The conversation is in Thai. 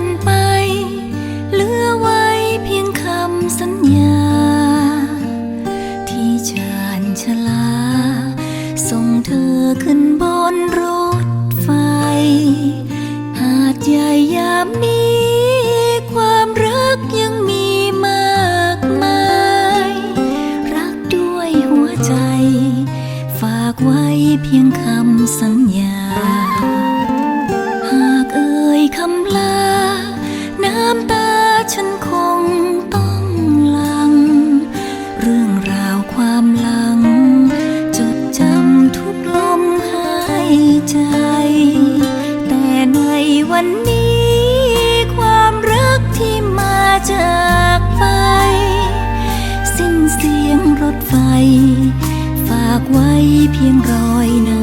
กันไป เหลือไว้เพียงคำสัญญา ที่ชานชลา ส่งเธอขึ้นบนรถไฟ หาดใหญ่ยามนี้ ความรักยังมีมากมาย รักด้วยหัวใจ ฝากไว้เพียงคำสัญญา หากเอ่ยคำลา ใจ แต่ในวันนี้ ความรักที่มาจากไป สิ้นเสียงรถไฟ ฝากไว้เพียงรอยน้